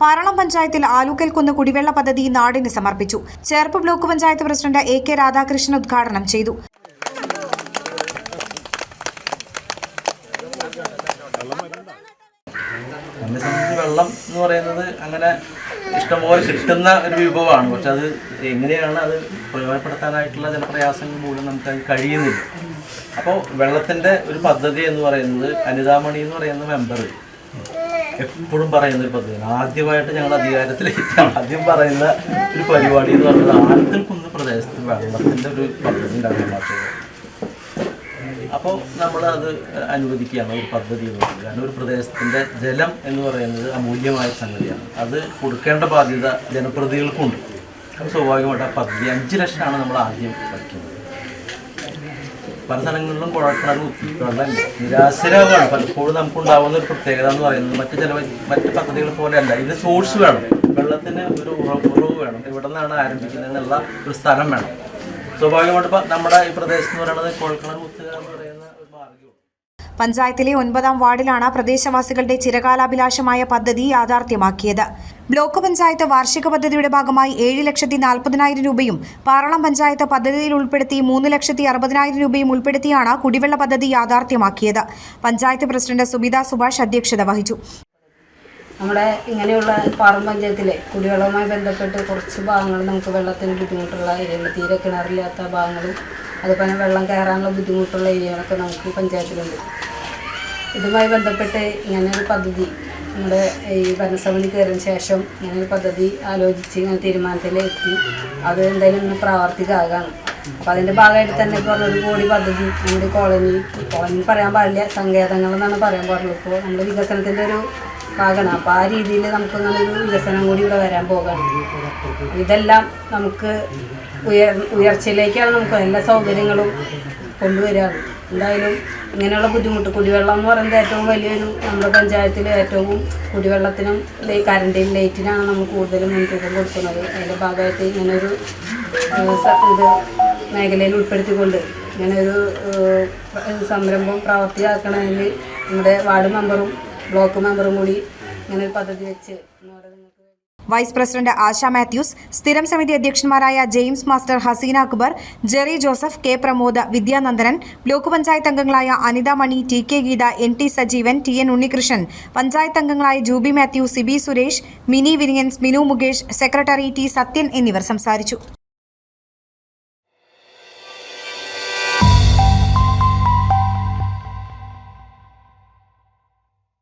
പാറളം പഞ്ചായത്തിൽ ആലൂക്കൽ കുന്ന് കുടിവെള്ള പദ്ധതി നാടിന് സമർപ്പിച്ചു. Cherpu block panchayat president A K Radhakrishnan ഉദ്ഘാടനം ചെയ്തു. വെള്ളം എന്ന് പറയുന്നത് അങ്ങനെ ഇഷ്ടംപോലെ കിട്ടുന്ന ഒരു വിഭവമാണ്. പക്ഷെ അത് എങ്ങനെയാണ് അത് പ്രയോജനപ്പെടുത്താനായിട്ടുള്ള ചില പ്രയാസങ്ങൾ മൂലം നമുക്ക് അത് കഴിയുന്നില്ല. അപ്പോൾ വെള്ളത്തിന്റെ ഒരു പദ്ധതി എന്ന് പറയുന്നത് അനിതാമണി എന്ന് പറയുന്ന മെമ്പർ എപ്പോഴും പറയുന്ന ഒരു പദ്ധതി ആദ്യമായിട്ട് ഞങ്ങൾ അധികാരത്തിലേക്കാണ് ആദ്യം പറയുന്ന ഒരു പരിപാടി എന്ന് പറയുന്നത് ആദ്യത്തിൽ കുന്ന് പ്രദേശത്ത് വെള്ളത്തിന്റെ ഒരു പദ്ധതി ഉണ്ടാക്കാൻ അപ്പോൾ നമ്മൾ അത് അനുവദിക്കുകയാണ് ഒരു പദ്ധതി എന്ന് പറയുന്നത്. കാരണം ഒരു പ്രദേശത്തിന്റെ ജലം എന്ന് പറയുന്നത് അമൂല്യമായ സംഗതിയാണ്. അത് കൊടുക്കേണ്ട ബാധ്യത ജനപ്രതികൾക്കുണ്ട് അപ്പോൾ സ്വാഭാവികമായിട്ട് ആ പദ്ധതി അഞ്ച് ലക്ഷമാണ് നമ്മൾ ആദ്യം വയ്ക്കുന്നത്. പല സ്ഥലങ്ങളിലും കുഴൽക്കിണർ കുത്തി വെള്ളമില്ല നിരാശരാവാണ് പലപ്പോഴും നമുക്കുണ്ടാവുന്ന ഒരു പ്രത്യേകത എന്ന് പറയുന്നത് മറ്റു ചില മറ്റു പദ്ധതികൾ പോലെയല്ല. ഇതിന് സോഴ്സ് വേണം. വെള്ളത്തിന് ഒരു ഉറ- ഉറവ് വേണം. ഇവിടെ നിന്നാണ് ആരംഭിക്കുന്നത് എന്നുള്ള ഒരു സ്ഥലം വേണം. സ്വാഭാവികമായിട്ട് നമ്മുടെ ഈ പ്രദേശത്ത് എന്ന് പറയുന്നത് കുഴൽക്കിണർ കുത്തുക എന്ന് പറയുന്ന പഞ്ചായത്തിലെ ഒൻപതാം വാർഡിലാണ് പ്രദേശവാസികളുടെ ചിരകാലാഭിലാഷമായ പദ്ധതി യാഥാർത്ഥ്യമാക്കിയത്. ബ്ലോക്ക് പഞ്ചായത്ത് വാർഷിക പദ്ധതിയുടെ ഭാഗമായി ഏഴ് ലക്ഷത്തി നാൽപ്പതിനായിരം രൂപയും പാറളം പഞ്ചായത്ത് പദ്ധതിയിൽ ഉൾപ്പെടുത്തി മൂന്ന് ലക്ഷത്തി അറുപതിനായിരം രൂപയും ഉൾപ്പെടുത്തിയാണ് കുടിവെള്ള പദ്ധതി യാഥാർത്ഥ്യമാക്കിയത്. പഞ്ചായത്ത് പ്രസിഡന്റ് സുബിത സുഭാഷ് അധ്യക്ഷത വഹിച്ചു. നമ്മുടെ ഇങ്ങനെയുള്ള പാറം പഞ്ചായത്തിലെ കുടിവെള്ളവുമായി ബന്ധപ്പെട്ട് കുറച്ച് ഭാഗങ്ങൾ നമുക്ക് വെള്ളത്തിന് ബുദ്ധിമുട്ടുള്ള ഏരിയകൾ തീരെ കിണറില്ലാത്ത ഭാഗങ്ങളും അതുപോലെ വെള്ളം കയറാനുള്ള ബുദ്ധിമുട്ടുള്ള ഏരിയകളൊക്കെ നമുക്ക് പഞ്ചായത്തിലുണ്ട്. ഇതുമായി ബന്ധപ്പെട്ട് ഇങ്ങനൊരു പദ്ധതി നമ്മുടെ ഈ ഭരണസമിതി കയറിയതിന് ശേഷം ഇങ്ങനൊരു പദ്ധതി ആലോചിച്ച് ഇങ്ങനെ തീരുമാനത്തിലെത്തി. അത് എന്തായാലും ഇന്ന് പ്രാവർത്തികമാകാണ് അപ്പം അതിന്റെ ഭാഗമായിട്ട് തന്നെ ഇപ്പോൾ ഒരു കോടി പദ്ധതി നമ്മുടെ കോളനി കോളനി പറയാൻ പാടില്ല സങ്കേതങ്ങൾ എന്നാണ് പറയാൻ പാടുള്ളൂ. ഇപ്പോൾ നമ്മുടെ വികസനത്തിന്റെ ഒരു ഭാഗമാണ്. അപ്പോൾ ആ രീതിയിൽ നമുക്ക് നല്ലൊരു വികസനം കൂടി ഇവിടെ വരാൻ പോകാണ്. ഇതെല്ലാം നമുക്ക് ഉയർ ഉയർച്ചയിലേക്കാണ് നമുക്ക് എല്ലാ സൗകര്യങ്ങളും കൊണ്ടുവരികയാണ് എന്തായാലും ഇങ്ങനെയുള്ള ബുദ്ധിമുട്ട് കുടിവെള്ളം എന്ന് പറയുന്നത് ഏറ്റവും വലിയൊരു നമ്മുടെ പഞ്ചായത്തിൽ ഏറ്റവും കുടിവെള്ളത്തിനും കറണ്ടിനും ലൈറ്റിനാണ് നമ്മൾ കൂടുതലും മുൻതൂക്കം കൊടുക്കുന്നത്. അതിന്റെ ഭാഗമായിട്ട് ഇങ്ങനൊരു ഇത് മേഖലയിൽ ഉൾപ്പെടുത്തിക്കൊണ്ട് ഇങ്ങനൊരു സംരംഭം പ്രവർത്തിയാക്കണമെങ്കിൽ നമ്മുടെ വാർഡ് മെമ്പറും ബ്ലോക്ക് മെമ്പറും കൂടി ഇങ്ങനൊരു പദ്ധതി വെച്ച് വൈസ് പ്രസിഡന്റ് ആശ മാത്യൂസ് സ്ഥിരം സമിതി അധ്യക്ഷന്മാരായ James master Haseena Akbar Jerry Joseph K Pramod Vidyanandanan block panchayat അംഗങ്ങളായ Anitha Mani T K Geetha N T Sajeevan T N Unnikrishnan panchayat അംഗങ്ങളായ ജൂബി മാത്യു സിബി സുരേഷ് മിനി വിനിയൻസ് മിനു മുകേഷ് സെക്രട്ടറി ടി സത്യൻ എന്നിവർ സംസാരിച്ചു.